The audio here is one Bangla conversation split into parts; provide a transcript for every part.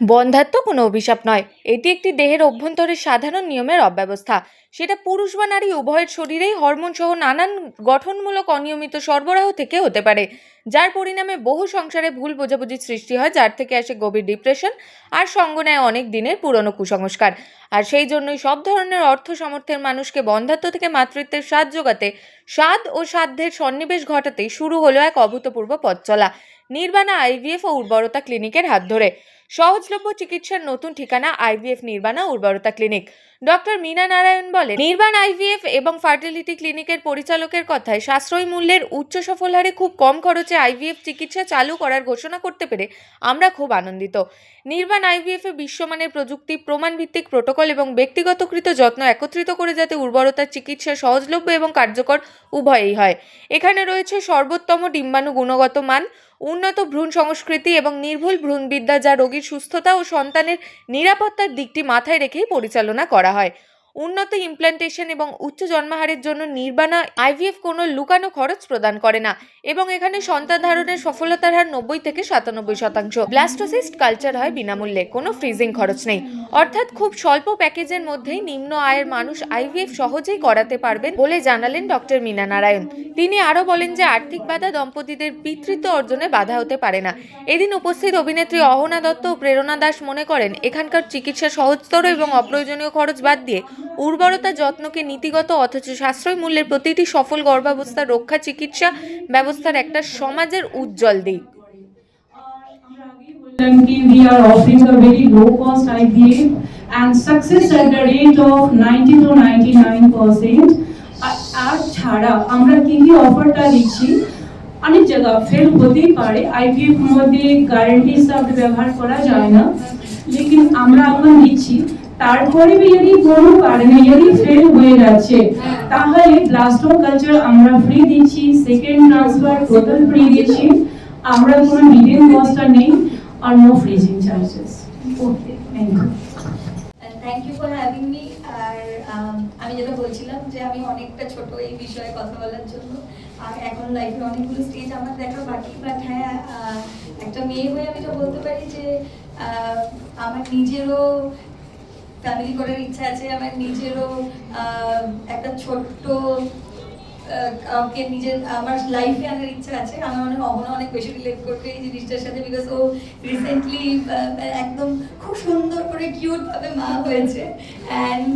বন্ধ্যাত্ব কোনো অভিশাপ নয়। এটি একটি দেহের অভ্যন্তরের সাধারণ নিয়মের অব্যবস্থা। সেটা পুরুষ বা নারী, উভয়ের শরীরেই হরমোন সহ নানান গঠনমূলক অনিয়মিত সরবরাহ থেকে হতে পারে, যার পরিণামে বহু সংসারে ভুল বোঝাবুঝির সৃষ্টি হয়, যার থেকে আসে গভীর ডিপ্রেশন আর সঙ্গ নেয় অনেক দিনের পুরনো কুসংস্কার। আর সেই জন্যই সব ধরনের অর্থ সামর্থ্যের মানুষকে বন্ধ্যাত্ব থেকে মাতৃত্বের স্বাদ যোগাতে স্বাদ ও সাধ্যের সন্নিবেশ ঘটাতেই শুরু হলো এক অভূতপূর্ব পথ চলা। নির্বাণা আইভিএফ ও উর্বরতা ক্লিনিকের হাত ধরে। সহজলভ্য চিকিৎসার নতুন ঠিকানা আইভিএফ নির্বাণা উর্বরতা ক্লিনিক। ডক্টর মীনা নারায়ণ বলে নির্বাণ আইভিএফ এবং ফার্টিলিটি ক্লিনিকের পরিচালকের কথায় সাশ্রয়ী মূল্যের উচ্চ সফল হারে খুব কম খরচে আইভিএফ চিকিৎসা চালু করার ঘোষণা করতে পেরে আমরা খুব আনন্দিত। নির্বাণ আইভিএফ বিশ্বমানের প্রযুক্তি, প্রমাণভিত্তিক প্রোটোকল এবং ব্যক্তিগতকৃত যত্ন একত্রিত করে যাতে উর্বরতার চিকিৎসা সহজলভ্য এবং কার্যকর উভয়ই হয়। এখানে রয়েছে সর্বোত্তম ডিম্বাণু গুণগত মান, উন্নত ভ্রূণ সংস্কৃতি এবং নির্ভুল ভ্রূণবিদ্যা যা রোগীর সুস্থতা ও সন্তানের নিরাপত্তার দিকটি মাথায় রেখেই পরিচালনা করা হয়। উন্নত ইমপ্ল্যান্টেশন এবং উচ্চ জন্মাহারের জন্য নির্বাণা আইভিএফ কোনো লুকানো খরচ প্রদান করে না এবং এখানে সন্তান ধারণের সফলতার হার নব্বই থেকে সাতানব্বই শতাংশ। ব্লাস্টোসিস্ট কালচার হয় বিনামূল্যে, কোনো ফ্রিজিং খরচ নেই। অর্থাৎ খুব স্বল্প প্যাকেজের মধ্যেই নিম্ন আয়ের মানুষ আইভিএফ সহজেই করাতে পারবেন বলে জানালেন ডক্টর মীনা নারায়ণ। তিনি আরও বলেন যে আর্থিক বাধা দম্পতিদের পিতৃত্ব অর্জনে বাধা হতে পারে না। এদিন উপস্থিত অভিনেত্রী অহনা দত্ত ও প্রেরণা দাস মনে করেন, এখানকার চিকিৎসা সহজতর এবং অপ্রয়োজনীয় খরচ বাদ দিয়ে উর্বরতা যত্নকে নীতিগত অথচ সাশ্রয় মূল্যের প্রতিটি সফল গর্ভাবস্থা রক্ষা চিকিৎসা ব্যবস্থার একটা সমাজের উজ্জ্বল দিক। And success at the rate of 90 to 99 percent আর ছাড়া আমরা কি কি অফারটা দিচ্ছি? অনেক জায়গা ফেল হতেই পারে আইভিএফ মধ্যে গ্যারান্টি শব্দ ব্যবহার করা যায় না, লেকিন আমরা এখন দিচ্ছি। তারপরে যদি কোনো কারণে যদি ফেল হয়ে যাচ্ছে তাহলে ব্লাস্টো কালচার আমরা ফ্রি দিচ্ছি সেকেন্ড ট্রান্সফার টোটাল ফ্রি দিচ্ছি। আমরা কোনো মিডিয়াম কস্টটা নেই আর no freezing charges okay thank you thank you for having me R um, আমি যেটা বলছিলাম যে আমি অনেকটা ছোট এই বিষয়ে কথা বলার জন্য। আর এখন লাইফে অনেকগুলো স্টেজ আমার দেখা বাকি বাট হ্যাঁ একটা মেয়ে হয়ে আমি এটা বলতে পারি যে আমার নিজেরও ফ্যামিলি করার ইচ্ছা আছে, আমার নিজেরও একটা ছোট্ট কাউকে নিজের, আমার লাইফে আনার ইচ্ছা আছে। আমার অনেক অহনা অনেক বেশি রিলেট করবে এই জিনিসটার সাথে বিকজ ও রিসেন্টলি একদম খুব সুন্দর করে কিউট ভাবে মা হয়েছে। অ্যান্ড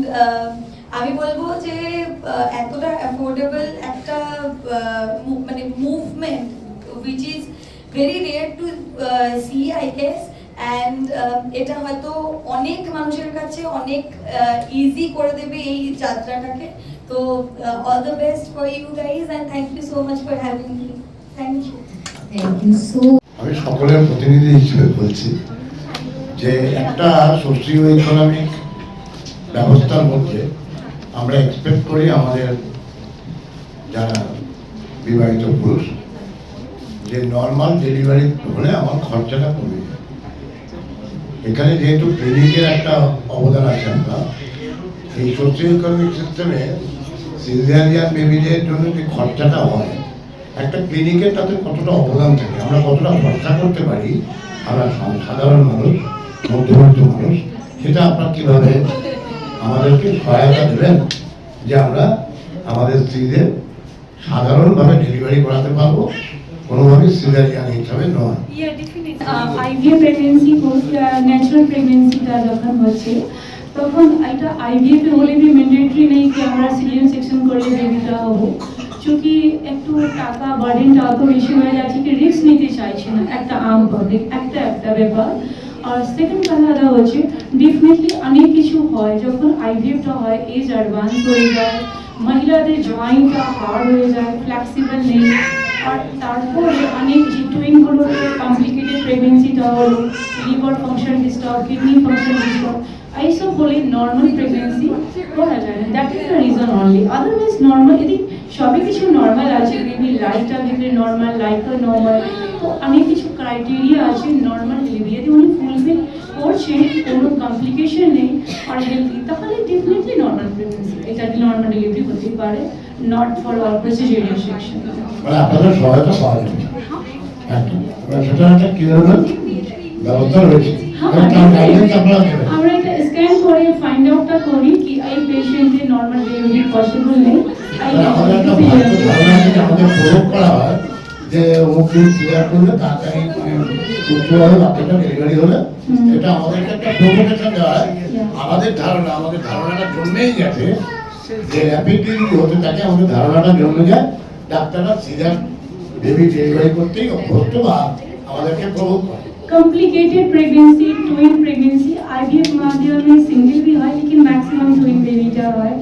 আমি বলব যে এতটা অ্যাফোর্ডেবল একটা মানে movement which is very rare to see I guess and এটা হয়তো অনেক মানুষের কাছে অনেক ইজি করে দেবে এই যাত্রাটাকে। তো all the best for you guys and thank you so much for having me thank you Thank you so আমি সকলের প্রতিনিধি হিসেবে বলছি যে একটা সোশিও ইকোনমিক ব্যবস্থার মধ্যে আমরা এক্সপেক্ট করি আমাদের যারা বিবাহিত পুরুষ যে নর্মাল ডেলিভারি হলে আমার খরচাটা কমে যায়। এখানে যেহেতু ক্লিনিকের একটা অবদান আছে আমরা, এই সোশিও ইকোনমিক সিস্টেমে সিজারিয়ান বেবিদের জন্য যে খরচাটা হয়, একটা ক্লিনিকের তাতে কতটা অবদান থাকে, আমরা কতটা খরচা করতে পারি, আমরা সাধারণ মানুষ, মধ্যবিত্ত মানুষ, সেটা আপনার কীভাবে আমাদেরকে সহায়তা দেবেন যে আমরা আমাদের স্ত্রীদের সাধারণভাবে ডেলিভারি করাতে পারব কোনোভাবে সিজারিয়ান হিসাবে নয়। আইভিএফ প্রেগনেন্সি ন্যাচারাল প্রেগনেন্সিটা যখন হচ্ছে তখন এটা আইভিএফ হলে বি ম্যান্ডেটরি নেই কি আমরা সিরিয়াল সেকশন করলে বেবিটা হব। চুঁকি একটু টাকা বার্ডেনটা অত বেশি হয়ে যাচ্ছে কি রিস্ক নিতে চাইছে না। একটা আম পাবলিক একটা একটা ব্যাপার। আর সেকেন্ড কথাটা হচ্ছে ডেফিনেটলি অনেক কিছু হয় যখন আইভিএফটা হয় এজ অ্যাডভান্স হয়ে যায় মহিলাদের জয়েন্টটা হার্ড হয়ে যায় ফ্লেক্সিবল নেই। আর তারপরে অনেক যে টুইনগুলো কমপ্লিকেটেড প্রেগনেন্সিটা হলো liver function disturb kidney function disturb এইসব বলে নর্মাল প্রেগনেন্সি করা যায় না। That is the reason only otherwise normal যদি সবই কিছু নর্মাল আছে বেবি লাইফটা ভেতরে নর্মাল লাইফটা নর্মাল তো অনেক কিছু ক্রাইটেরিয়া আছে নর্মাল ডেলিভারি যদি উনি ফুলফিল করছেন কোনো কমপ্লিকেশন নেই আর হেলদি তাহলে ডেফিনেটলি নর্মাল প্রেগনেন্সি এটা নর্মাল ডেলিভারি হতে পারে not for all procedural section মানে আপনাদের সহায়তা পাওয়া যাবে একদম এবার সেটা একটা কি ধরনের ব্যবস্থা রয়েছে হ্যাঁ, এবং তার গাইডেন্স আপনারা দেবেন আমরা এটা স্ক্যান করে ফাইন্ড আউটটা করি কি এই পেশেন্টের নর্মাল ডেলিভারি পসিবল নেই এই তাহলে আমাদের একটা ভালো ধারণা আছে যে আমাদের প্রয়োগ করা হয় যে অমুক দিন সিজার করলে তাড়াতাড়ি উচ্চভাবে ডেলিভারি হলে এটা আমাদেরকে একটা প্রমোটেশন দেওয়া হয়। আমাদের ধারণা আমাদের ধারণাটা জন্মেই গেছে যে র্যাপিড ডেলিভারি হতে থাকে আমাদের ধারণাটা জন্মে যায়। ডাক্তাররা সিজার বেবি ডেলিভারি করতেই অভ্যস্ত বা আমাদেরকে প্রভোগ করে। complicated pregnancy twin pregnancy IVF মাধ্যমে সিঙ্গেল বি হয় लेकिन ম্যাক্সিমাম টুইন বেবিটা হয়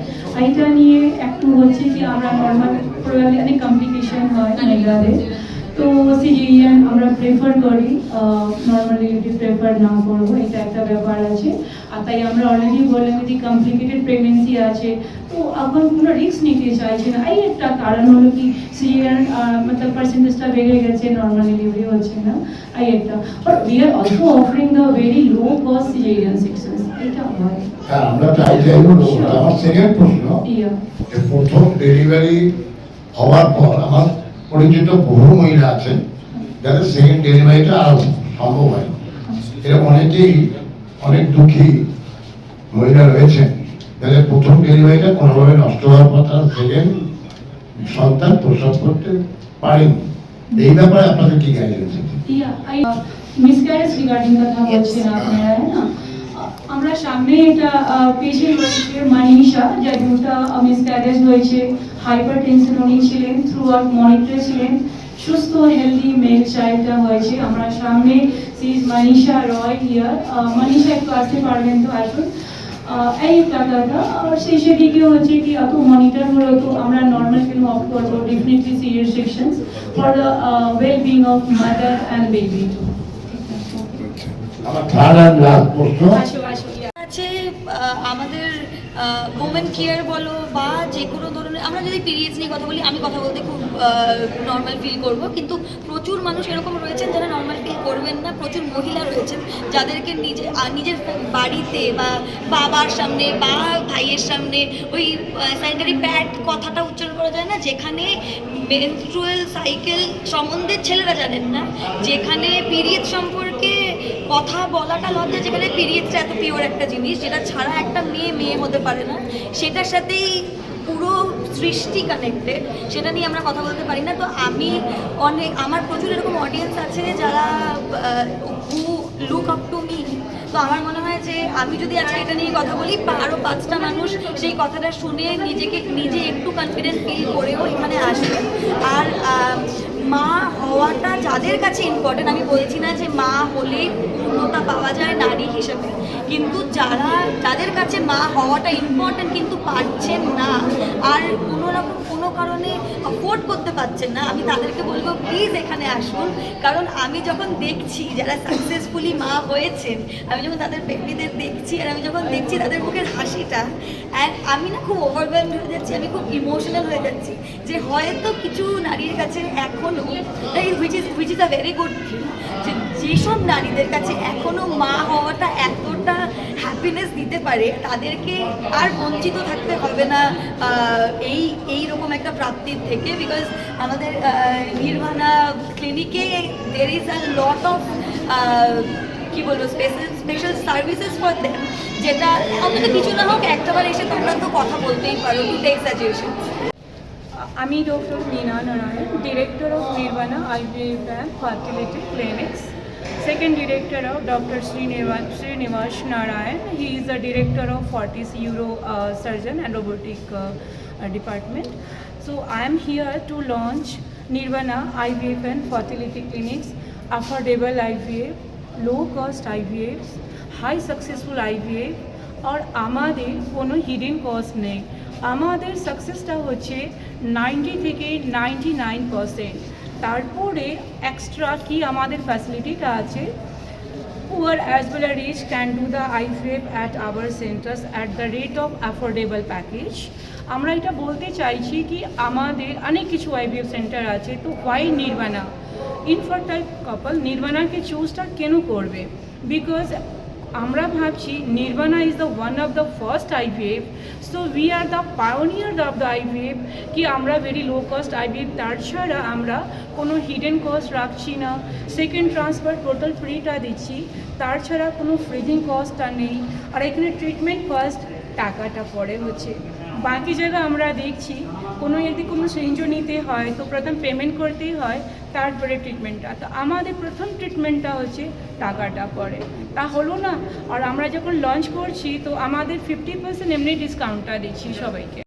এইটা নিয়ে একটু হচ্ছে কি আমরা নর্মাল প্রবাবলি অনেক কমপ্লিকেশন হয় মহিলাদের তো সিজেরিয়ান আমরা প্রেফার করি নর্মালি প্রেফার না করব এটা একটা ব্যাপার আছে। আর তাই আমরা অলরেডি বললাম যদি কমপ্লিকেটেড প্রেগনেন্সি আছে তো এখন কোনো রিস্ক নিতে চাইছে না। এই একটা কারণ হলো কি সিজেরিয়ান মতলব পার্সেন্টেজটা বেড়ে গেছে নর্মাল ডেলিভারি হচ্ছে না এই একটা। But we are also offering the very low cost caesarean sections এটা হয়। হ্যাঁ আমরা চাই চাইব আমার সেকেন্ড প্রশ্ন ইয়া যে প্রথম ডেলিভারি হওয়ার পর আমার পরিচিত বহু মহিলা আছেন, যাদের সেকেন্ড ডেলিভারিটা আর সম্ভব হয় এরকম অনেকেই অনেক দুঃখী মহিলা রয়েছেন, যাদের প্রথম ডেলিভারিটা কোনোভাবে নষ্ট হওয়ার পর তারা সেকেন্ড সন্তান প্রসব করতে পারেনি। এই ব্যাপারে আপনাদের কি গাইডেন্স আছে? মিসক্যারেজ রিগার্ডিং কথা বলছেন আপনারা আমরা সামনে এটা পেশেন্ট রয়েছে মানিষা যার দুটা মিসক্যারেজ হয়েছে হাইপার টেনশন উনি ছিলেন থ্রু আউট মনিটরে ছিলেন, সুস্থ হেলদি মেল চাইল্ডটা হয়েছে। আমরা সামনে সিজ মানিষা রয় হিয়ার মানিষা একটু আসতে পারবেন তো আসুন। এই টাকাটা আর শেষের দিকে হচ্ছে কি, এত মনিটর হলো তো আমরা নর্মাল ফিল্ম অফ করব definitely serious sections for the well being of mother and baby আমার থার্ড অ্যান্ড লাস্ট প্রশ্ন আছে আমাদের ওমেন কেয়ার বলো বা যে কোনো ধরনের যদি পিরিয়ডস নিয়ে কথা বলি, আমি কথা বলতে খুব নর্মাল ফিল করব। কিন্তু প্রচুর মানুষ এরকম রয়েছেন যারা নর্মাল ফিল করবেন না। প্রচুর মহিলা রয়েছেন যাদেরকে নিজে নিজের বাড়িতে বা বাবার সামনে বা ভাইয়ের সামনে ওই স্যানিটারি প্যাড কথাটা উচ্চারণ করা যায় না, যেখানে মেনস্ট্রুয়াল সাইকেল সম্বন্ধে ছেলেরা জানেন না। যেখানে পিরিয়ড সম্পর্কে কথা বলাটা লজ্জা, যেখানে পিরিয়ডসটা এত পিওর একটা জিনিস, যেটা ছাড়া একটা মেয়ে মেয়ে হতে পারে না। সেটার সাথেই পুরো সৃষ্টি কানেক্টেড সেটা নিয়ে আমরা কথা বলতে পারি না। তো আমি অনেক, আমার প্রচুর এরকম অডিয়েন্স আছে যারা who look up to me তো আমার মনে হয় যে আমি যদি আজকে এটা নিয়ে কথা বলি আরও পাঁচটা মানুষ সেই কথাটা শুনে নিজেকে, নিজে একটু কনফিডেন্স ফিল করেও এখানে আসবে। আর মা হওয়াটা যাদের কাছে ইম্পর্টেন্ট আমি বলছি না যে মা হলে পূর্ণতা পাওয়া যায় নারী হিসেবে। কিন্তু যারা, যাদের কাছে মা হওয়াটা ইম্পর্টেন্ট কিন্তু পারছেন না আর কোনো রকম কোনো কারণে অ্যাফোর্ড করতে পারছেন না, আমি তাদেরকে বলব প্লিজ এখানে আসুন। কারণ আমি যখন দেখছি যারা সাকসেসফুলি মা হয়েছেন, আমি যখন তাদের বেবিদের দেখছি আর আমি যখন দেখছি তাদের মুখের হাসিটা অ্যান্ড আমি না খুব ওভারওয়েলড হয়ে যাচ্ছি, আমি খুব ইমোশনাল হয়ে যাচ্ছি যে হয়তো কিছু নারীর কাছে এখনও which is which is a very good thing যে যেসব নারীদের কাছে এখনও মা হওয়াটা এতটা হ্যাপিনেস দিতে পারে তাদেরকে আর বঞ্চিত থাকতে হবে না এই এই রকম একটা প্রাপ্তির থেকে বিকজ আমাদের আহ, নির্বাণা ক্লিনিকে there is a lot of কি বলব special special services for them যেটা অন্তত কিছু না হোক একটাবার এসে তোমরা তো কথা বলতেই পারো টু টেক সাজেশন আমি doctor Meena Narayan director of Nirvana IVF and fertility clinics. second director of Dr. Srinivas, Srinivas Narayan. He is the director of Fortis Euro uh, Surgeon and Robotic uh, uh, Department. So I am here to launch Nirvana IVF and Fertility Clinics, affordable IVF, low cost IVF, high successful IVF আর আমাদের কোনো হিডেন কস্ট নেই আমাদের সাকসেসটা হচ্ছে নাইনটি থেকে নাইনটি নাইন পারসেন্ট তারপরে এক্সট্রা কি আমাদের ফ্যাসিলিটিটা আছে? Poor as well as rich can do the IVF at our centers at the rate of affordable package. আমরা এটা বলতে চাইছি কি আমাদের অনেক কিছু আইভিএফ সেন্টার আছে, তো হোয়াই নির্বাণা ইনফার্টাইল কাপল নির্বাণাকে চুজটা কেন করবে? বিকজ আমরা ভাবছি Nirvana is the one of the first IVF so we are the pioneer of the IVF কি আমরা ভেরি লো কস্ট আইভিএফ তার ছাড়া আমরা কোনো হিডেন কস্ট রাখছি না। সেকেন্ড ট্রান্সফার টোটাল ফ্রিটা দিচ্ছি। তাছাড়া কোনো ফ্রিজিং কস্টটা নেই। আর এখানে ট্রিটমেন্ট কস্ট টাকাটা পরে হচ্ছে। বাকি জায়গা আমরা দেখছি। কোনো যদি কোনো সেঞ্জো নিতে হয়, তো প্রথম পেমেন্ট করতেই হয়, তারপরে ট্রিটমেন্টটা তো আমাদের প্রথম ট্রিটমেন্টটা হচ্ছে টাকাটা পরে। তা হলো না? আর আমরা যখন লঞ্চ করছি, তো আমাদের ফিফটি পার্সেন্ট এমনি ডিসকাউন্টটা দিচ্ছি সবাইকে।